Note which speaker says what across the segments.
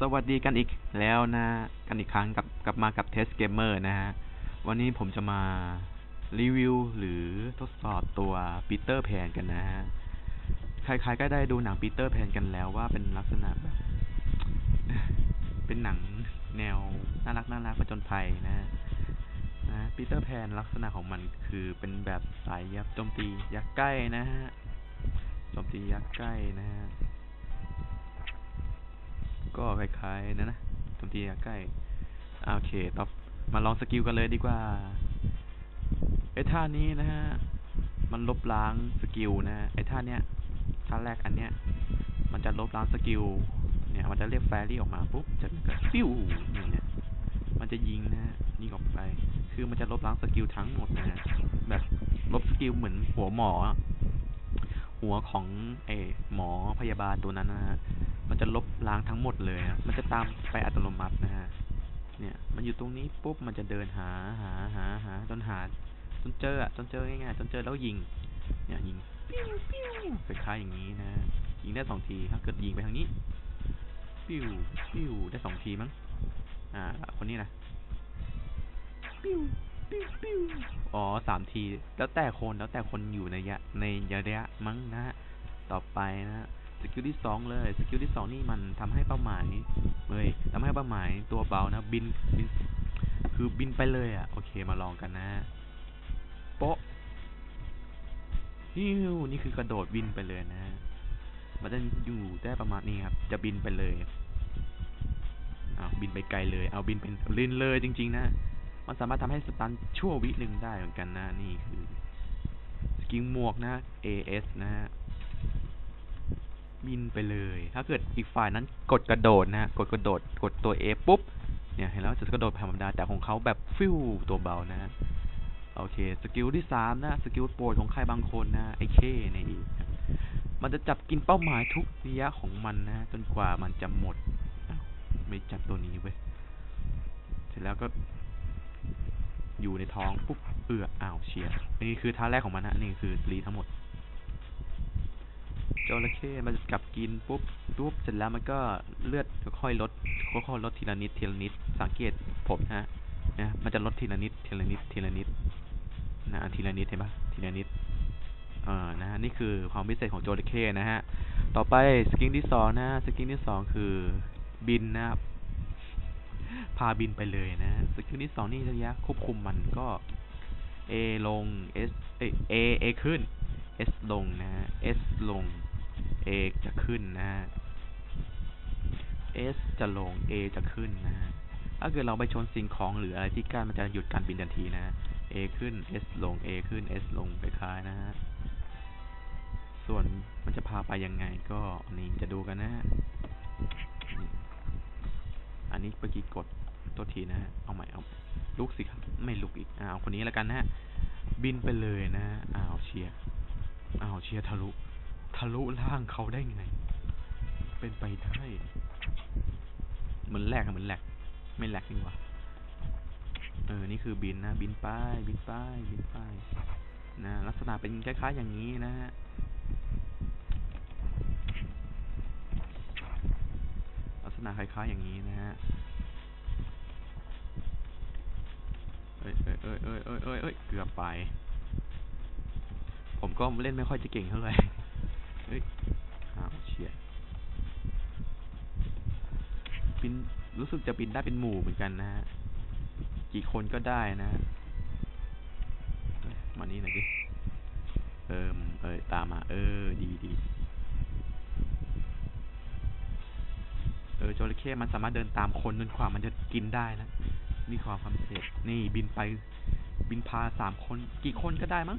Speaker 1: สวัสดีกันอีกแล้วนะกันอีกครั้งกับกลับมากับ Test Gamer นะฮะ วันนี้ผมจะมารีวิวหรือทดสอบตัวปีเตอร์แพนกันนะฮะ ใครๆก็ได้ดูหนังปีเตอร์แพนกันแล้วว่าเป็นลักษณะแบบ เป็นหนังแนวน่ารักน่ารักประจนภัยนะนะปีเตอร์แพนลักษณะของมันคือเป็นแบบสายยับโจมตียักษ์ใกล้นะฮะโจมตียักษ์ใกล้นะฮะ ก็คล้ายๆนะนะโจมตียักษ์ใกล้โอเคต่อมาลองสกิลกันเลยดีกว่าไอ้ท่านี้นะฮะ มันลบล้างสกิลนะไอ้ท่าเนี้ยท่าแรกอันเนี้ย มันจะลบล้างสกิล เนี่ย มันจะเรียกแฟรี่ออกมาปุ๊บจากนั้นก็ฟิวนี่เนี่ยมันจะยิงนะฮะ ยิงออกไป คือมันจะลบล้างสกิลทั้งหมดนะ แบบลบสกิลเหมือนหัวหมอ หัวของไอ้หมอพยาบาลตัวนั้นนะฮะ จะลบล้างทั้งหมดเลยอะมันจะตามไปอัตโนมัตินะฮะ เนี่ย มันอยู่ตรงนี้ปุ๊บ มันจะเดินหา หา หา หา จนหา จนเจออะจนเจอง่ายๆ จนเจอแล้วยิง เนี่ยยิงปิ้วปิ้วคล้ายๆอย่างนี้นะ ยิงได้สองทีถ้าเกิดยิงไปทางนี้ ปิ้วปิ้วได้สองทีมั้ง อ่า คนนี้นะปิ้วปิ้วปิ้วอ๋อสามที แล้วแต่คน แล้วแต่คนอยู่ในยะ ในระยะมั้งนะฮะ ต่อไปนะฮะ สกิลที่สองเลย สกิลที่สองนี่มันทำให้เป้าหมายเฮ้ยทำให้เป้าหมายตัวเบานะบินบิน คือบินไปเลยอะ โอเคมาลองกันนะโป๊ะฮิวนี่คือกระโดดบินไปเลยนะ มันจะอยู่ได้ประมาณนี้ครับ จะบินไปเลยเอาบินไปไกลเลย เอาบินเป็นลินเลยจริง ๆ นะ มันสามารถทำให้สตันชั่ววิหนึ่งได้เหมือนกันนะ นี่คือ สกิลหมวกนะ AS นะฮะ บินไปเลย ถ้าเกิดอีกฝ่ายนั้นกดกระโดดนะฮะ กดกระโดด กดตัว A ปุ๊บ เนี่ยเห็นแล้วจะกระโดดธรรมดา แต่ของเขาแบบฟิวตัวเบานะฮะ โอเค สกิลที่สามนะ สกิลโปรดของใครบางคนนะไอเคนี่อีกมันจะจับกินเป้าหมายทุกระยะของมันนะ จนกว่ามันจะหมด ไม่จับตัวนี้เว้ย เสร็จแล้วก็ อยู่ในท้องปุ๊บ เอืออ้าวเชียร์อันนี้คือท่าแรกของมันนะ นี่คือรีทั้งหมด จระเข้มันจะกลับกินปุ๊บปุ๊บเสร็จแล้วมันก็เลือดค่อยๆลดค่อยๆลดทีละนิดทีละนิด สังเกตผมนะฮะนะมันจะลดทีละนิดทีละนิดทีละนิดนะทีละนิดเห็นปะทีละนิดเอ่านะฮะนี่คือความพิเศษของโจระเข้นะฮะต่อไปสกิลที่สองนะสกิลที่สองคือบินนะพาบินไปเลยนะสกิลที่สองนี่ระยะควบคุมมันก็ A ลง S เอ้ย A ขึ้น S ลงนะฮะ S ลง A จะขึ้นนะฮะ S จะลง A จะขึ้นนะฮะ ถ้าเกิดเราไปชนสิ่งของหรืออะไรที่กล้มันจะหยุดการบินทันทีนะ A ขึ้น S ลง A ขึ้น S ลงไปคล้ายนะฮะ ส่วนมันจะพาไปยังไงก็อันนี้จะดูกันนะฮะ อันนี้เมื่อกี้กดตัวทีนะฮะ เอาใหม่เอาลุกสิครับ ไม่ลุกอีกอ้าวคนนี้แล้วกันนะฮะ บินไปเลยนะอ้าวเชียร์อ้าวเชียร์ทะลุ ทะลุล่างเขาได้ไง เป็นไปได้ เหมือนแหลกอะเหมือนแหลก ไม่แหลกจริงวะเออ นี่คือบินนะ บินป้าย บินป้าย บินป้าย นะ ลักษณะเป็นคล้ายๆอย่างนี้นะฮะ ลักษณะคล้ายๆอย่างนี้นะฮะ เอ้ยเอ้ยเอ้ยเอ้ยเอ้ยเอ้ยเกือบไป ผมก็เล่นไม่ค่อยจะเก่งเท่าไหร่ บินรู้สึกจะบินได้เป็นหมู่เหมือนกันนะฮะ กี่คนก็ได้นะมานี่หน่อยดิ เอิมเอยตามมา เออ ดีดี เออจระเข้มันสามารถเดินตามคนจนกว่ามันจะกินได้นะ นี่ความความพิเศษนี่บินไป บินพาสามคน กี่คนก็ได้มั้ง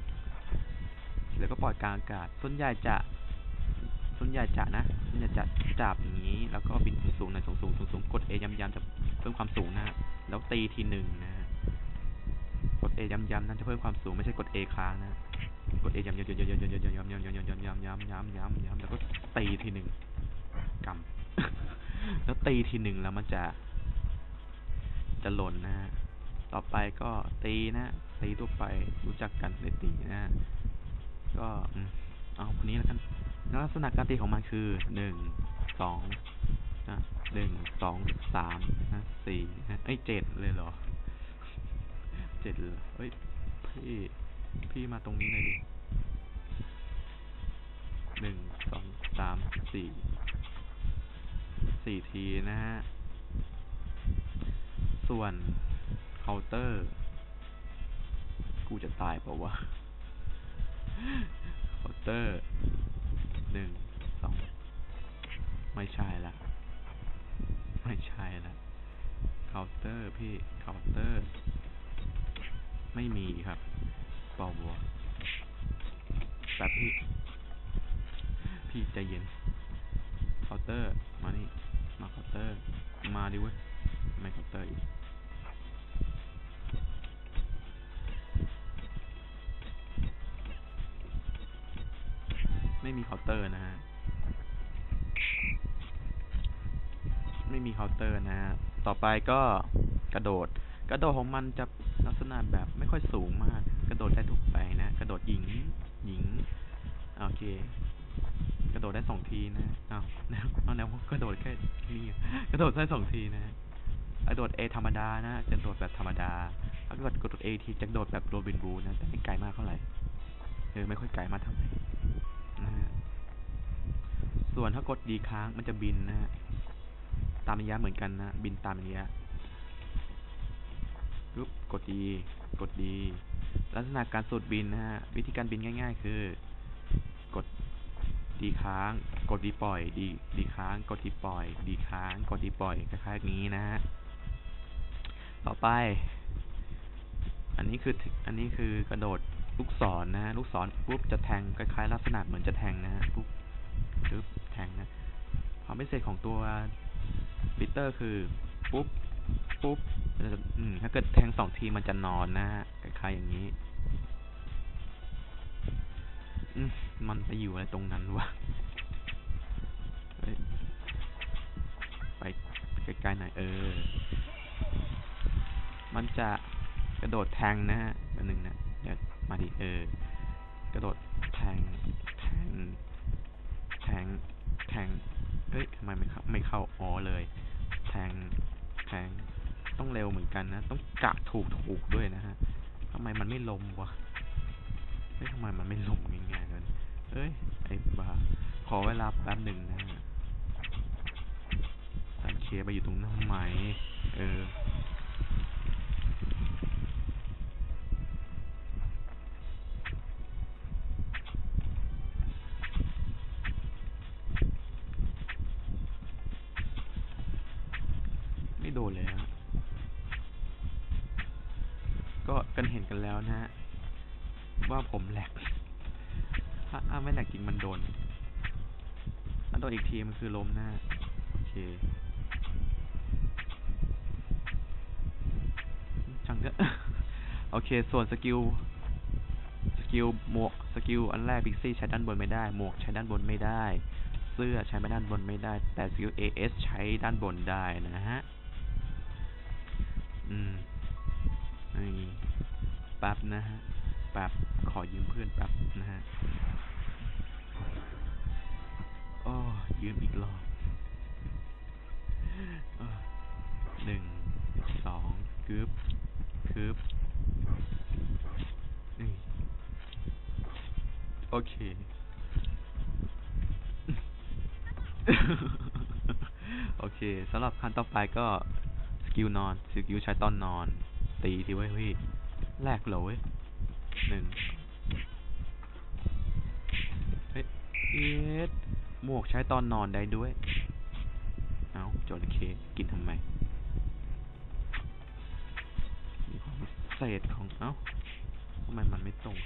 Speaker 1: แล้วก็ปล่อยกลางอากาศ ส่วนใหญ่จะ ส่วนใหญ่จะนะส่วนใหญ่จะจับอย่างนี้ แล้วก็บินสูงๆหน่อยสูงๆสูงๆกด A ย้ำๆจะเพิ่มความสูงนะแล้วตีทีหนึ่งนะกด A ย้ำๆนั้นจะเพิ่มความสูงไม่ใช่กด A ค้างนะกด A ย้ำๆๆๆๆๆๆๆๆๆๆๆๆๆๆๆแล้วก็ตีทีหนึ่งกำแล้วตีทีหนึ่งแล้วมันจะ จะหล่นนะฮะต่อไปก็ตีนะตีทั่วไปรู้จักกันเลยตีนะฮะก็อืมเอาคนนี้แล้วกัน ลักษณะการตีของมันคือหนึ่งสองนะหนึ่งสองสามนะสี่นะเอ้ยเจ็ดเลยเหรอเจ็ดเลยเอ้ยพี่พี่มาตรงนี้หน่อยดิหนึ่งสองสามสี่สี่ทีนะฮะ ส่วนเคาน์เตอร์ กูจะตายเปล่าวะเคาน์เตอร์ หนึ่งสองไม่ใช่ละไม่ใช่ละเคาน์เตอร์พี่เคาน์เตอร์ ไม่มีครับเปล่าวแป๊บพี่ พี่ใจเย็นเคาน์เตอร์ มานี่ มาเคาน์เตอร์ มาดิเว้ยไม่เคาน์เตอร์อีก ไม่มีเคาน์เตอร์นะฮะ ไม่มีเคาน์เตอร์นะฮะ ต่อไปก็กระโดด กระโดดของมันจะลักษณะแบบไม่ค่อยสูงมาก กระโดดได้ทุกไปนะ กระโดดหญิง หญิง โอเค กระโดดได้สองทีนะเอาแนวเอาแนวกระโดดแค่นี้กระโดดได้สองทีนะ กระโดด A ธรรมดานะ จะโดดแบบธรรมดาถ้าเกิดกระโดด A ทีจะโดดแบบโรบินบูนะ แต่ไม่ไกลมากเท่าไหร่เออไม่ค่อยไกลมากเท่าไหร่ ส่วนถ้ากดดีค้างมันจะบินนะฮะ ตามระยะเหมือนกันนะ บินตามระยะปุ๊บกดดี กดดี ลักษณะการสูดบินนะฮะ วิธีการบินง่าย ๆ คือ กดดีค้าง กดดีปล่อย ดี ดีค้าง กดดีปล่อย ดีค้าง กดดีปล่อย คล้ายๆนี้นะฮะ ต่อไป อันนี้คือ อันนี้คือกระโดดลูกศรนะฮะ ลูกศรปุ๊บจะแทง คล้ายๆ ลักษณะเหมือนจะแทงนะฮะ ปุ๊บปุ๊บ แทงนะความพิเศษของตัวปิตเตอร์คือปุ๊บปุ๊บถ้าเกิดแทงสองทีมันจะนอนนะฮะคล้ายๆอย่างนี้มันไปอยู่อะไรตรงนั้นวะไปใกล้ๆหน่อยเออ มันจะกระโดดแทงนะฮะอันหนึ่งนะ ไม่เข้าอ๋อเลย แทงแทงต้องเร็วเหมือนกันนะ ต้องกะถูกถูกด้วยนะฮะทำไมมันไม่ลมวะเฮ้ยทำไมมันไม่ลมง่ายๆเลยเอ้ยไอ้บ้าขอเวลาแป๊บหนึ่งนะฮะตันเคไปอยู่ตรงนั้นไหม เออ ดเลยฮะก็กันเห็นกันแล้วนะฮะว่าผมแหลกถ้าอ้าไม่แหลกจริงมันโดนถ้าโดนอีกทีมันคือล้มหน้าโอเคช่างเถอะโอเค ส่วนสกิล สกิลหมวก สกิลอันแรกพิกซี่ใช้ด้านบนไม่ได้ หมวกใช้ด้านบนไม่ได้ เสื้อใช้ไม่ด้านบนไม่ได้ แต่สกิล AS ใช้ด้านบนได้นะฮะ อืมนี่แป๊บนะฮะแป๊บ ขอยืมเพื่อนแป๊บนะฮะโอ้ยืมอีกรอบหนึ่ง สองกึบกึบนี่โอเค โอเคสำหรับขั้นต่อไปก็ กิลนอนสกิลใช้ตอนนอน ตีทีไว้ยเฮ้ยแรกเหรอเว้ยหนึ่งเฮ้ยเอ็ดหมวกใช้ตอนนอนได้ด้วย เอาจระเข้กินทำไมมีความเศษของ เอ้าทำไมมันไม่ตรง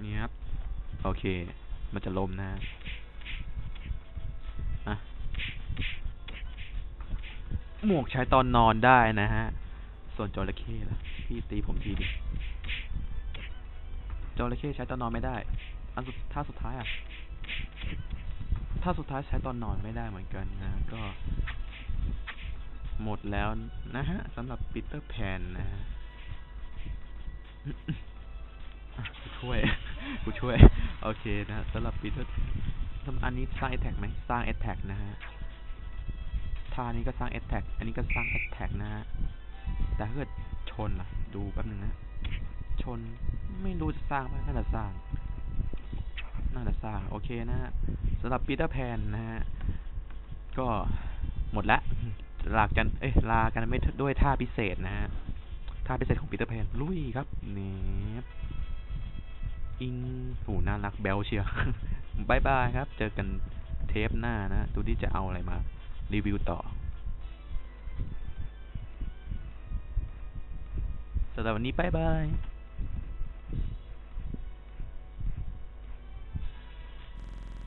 Speaker 1: เนี่ยครับ โอเค มันจะลมนะ หมวกใช้ตอนนอนได้นะฮะ ส่วนจระเข้ล่ะพี่ตีผมทีดิจระเข้ใช้ตอนนอนไม่ได้ อันสุดท่าสุดท้ายอะท่าสุดท้ายใช้ตอนนอนไม่ได้เหมือนกันนะ ก็ หมดแล้วนะฮะสำหรับปีเตอร์แพนนะฮะกูช่วย กูช่วย โอเคนะสำหรับปีเตอร์ทำอันนี้สร้างแอ t แท็กไหมสร้างแอ t แท็กนะฮะ ท่านี้ก็สร้าง attack อันนี้ก็สร้าง attack นะฮะ แต่ถ้าเกิดชนล่ะ ดูแป๊บนึงนะ ชนไม่รู้จะสร้างไหมน่าจะสร้าง น่าจะสร้าง โอเคนะฮะสำหรับปีเตอร์แพนนะฮะ ก็หมดละ ลากัน เอ้ย ลากันไม่ด้วยท่าพิเศษนะฮะ ท่าพิเศษของปีเตอร์แพน ลุยครับเนบอิงโหน่ารักแบลเชียวบายบายครับ เจอกันเทปหน้านะ ดูที่จะเอาอะไรมา รีวิวต่อสำหรับวันนี้บายบาย